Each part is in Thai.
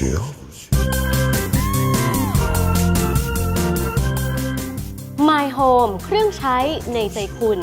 Chill. My Home เครื่องใช้ในใจคุณ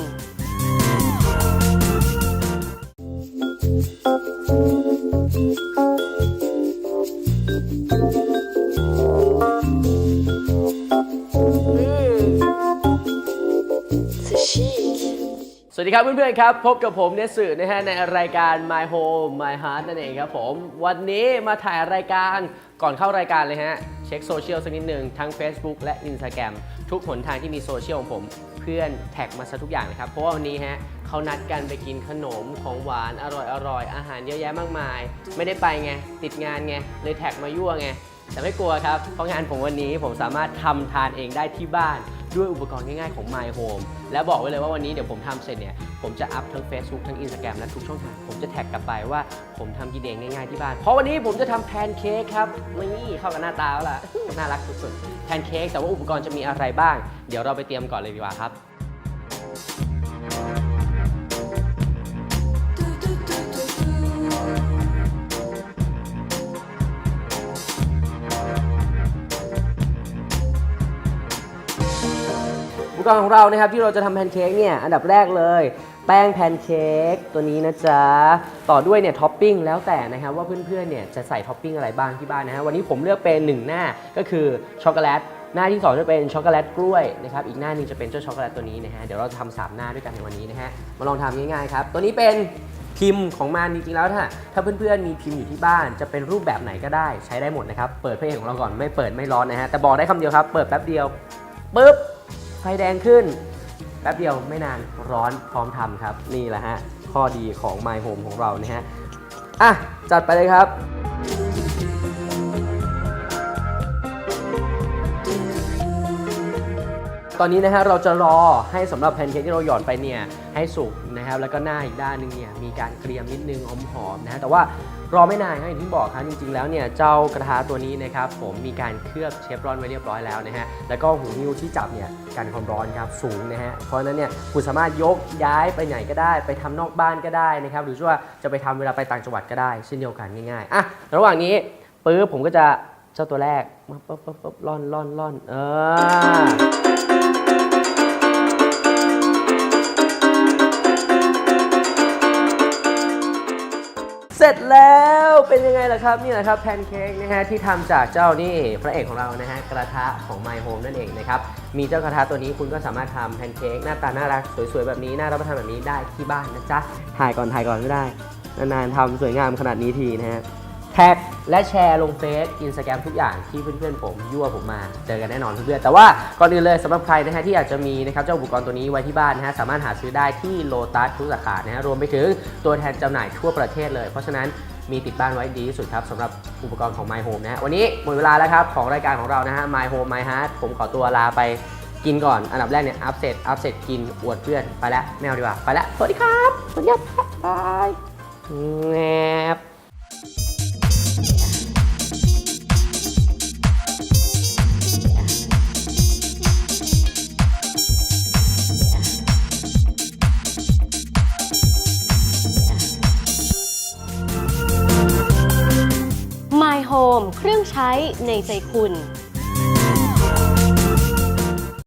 สวัสดีครับเพื่อนๆครับ พบกับผมเนสสึนะฮะในรายการ My Home My Heart นั่นเองครับผม วันนี้มาถ่ายรายการก่อนเข้ารายการเลยฮะ เช็คโซเชียลสักนิดหนึ่งทั้ง Facebook และ Instagram ทุกหนทางที่มีโซเชียลของผมเพื่อนแท็กมาซะทุกอย่างเลยครับ เพราะว่าวันนี้ฮะเขานัดกันไปกินขนมของหวานอร่อยๆอาหารเยอะแยะมากมาย ไม่ได้ไปไง ติดงานไง เลยแท็กมายั่วไงแต่ไม่กลัวครับ เพราะงานผมวันนี้ผมสามารถทำทานเองได้ที่บ้าน ด้วยอุปกรณ์ง่ายๆของ My Home และบอกไว้เลยว่าวันนี้เดี๋ยวผมทำเสร็จเนี่ย ผมจะอัพทั้ง Facebook ทั้ง Instagram และทุกช่องทาง ผมจะแท็กกลับไปว่าผมทำกินเองง่ายๆที่บ้าน เพราะวันนี้ผมจะทำแพนเค้กครับนี่เข้ากับหน้าตาแล้วล่ะ น่ารักสุดๆ แพนเค้กแต่ว่าอุปกรณ์จะมีอะไรบ้าง เดี๋ยวเราไปเตรียมก่อนเลยดีกว่าครับ กรณ์ของเรานะครับที่เราจะทำแพนเค้กเนี่ยอันดับแรกเลย แป้งแพนเค้กตัวนี้นะจ๊ะ ต่อด้วยเนี่ยท็อปปิ้งแล้วแต่นะครับว่าเพื่อนๆเนี่ยจะใส่ท็อปปิ้งอะไรบ้างที่บ้านนะฮะวันนี้ผมเลือกเป็นหนึ่งหน้าก็คือช็อกโกแลตหน้าที่2จะเป็นช็อกโกแลตกล้วยนะครับอีกหน้าหนึงจะเป็นเจ้าช็อกโกแลตตัวนี้นะฮะเดี๋ยวเราจะทำสามหน้าด้วยกันในวันนี้นะฮะมาลองทำง่ายๆครับตัวนี้เป็นพิมพ์ของมันจริงๆแล้วถ้าถ้าเพื่อนๆมีพิมพ์อยู่ที่บ้าน จะเป็นรูปแบบไหนก็ได้ใช้ได้หมดนะครับเปิดเพลงของเราก่อนไม่เปิดไม่ร้อนนะฮะแต่บอกได้คำเดียวครับ เปิดแป๊บเดียวปุ๊บ ไฟแดงขึ้น แป๊บเดียวไม่นานร้อนพร้อมทำครับ นี่แหละฮะ ข้อดีของ My Home ของเรานะฮะ อะ จัดไปเลยครับ ตอนนี้นะฮะเราจะรอให้สำหรับแพนเค้กที่เราหย่อนไปเนี่ยให้สุกนะครับแล้วก็หน้าอีกด้านหนึงเนี่ยมีการเกรียมนิดนึงหอมๆนะฮะแต่ว่ารอไม่นานครับอย่างที่บอกครับจริง ๆ แล้วเนี่ยเจ้ากระทะตัวนี้นะครับผมมีการเคลือบเชฟรอนไว้เรียบร้อยแล้วนะฮะแล้วก็หูนิ้วที่จับเนี่ยกันความร้อนครับสูงนะฮะเพราะฉะนั้นเนี่ยคุณสามารถยกย้ายไปไหนก็ได้ ไปทำนอกบ้านก็ได้นะครับหรือว่าจะไปทำเวลาไปต่างจังหวัดก็ได้เช่นเดียวกันง่ายๆอะระหว่างนี้ปึ๊บผมก็จะเจ้าตัวแรกมาปุ๊บปุ๊บปุ๊บล่อนล่อนล่อนเออ เป็นยังไงล่ะครับนี่แหละครับแพนเค้กนะฮะที่ทำจากเจ้านี่พระเอกของเรานะฮะกระทะของ My Home นั่นเองนะครับมีเจ้ากระทะตัวนี้คุณก็สามารถทำแพนเค้กหน้าตาน่ารักสวยๆแบบนี้น่ารับประทานแบบนี้ได้ที่บ้านนะจ๊ะถ่ายก่อนถ่ายก่อนไม่ได้นานๆทำสวยงามขนาดนี้ทีนะฮะแท็กและแชร์ลงเฟซอินสตาแกรมทุกอย่างที่เพื่อนๆ ผมยั่วผมมาเจอกันแน่นอนเพื่อนๆแต่ว่าก่อนอื่นเลยสำหรับใครนะฮะที่อยากจะมีนะครับเจ้าอุปกรณ์ตัวนี้ไว้ที่บ้านนะฮะสามารถหาซื้อได้ที่โลตัสทุกสาขานะฮะรวมไปถึงตัวแทนจำหน่ายทั่วประเทศเลย เพราะฉะนั้น มีติดบ้านไว้ดีที่สุดครับสำหรับอุปกรณ์ของ My Home นะฮะวันนี้หมดเวลาแล้วครับของรายการของเรานะฮะ My Home My Heart ผมขอตัวลาไปกินก่อนอันดับแรกเนี่ยอัพเสร็จอัพเสร็จกินอวดเพื่อนไปแล้วไม่เอาดีกว่าไปแล้วสวัสดีครับสวัสดีครับบายแงบ Home เครื่องใช้ในใจคุณ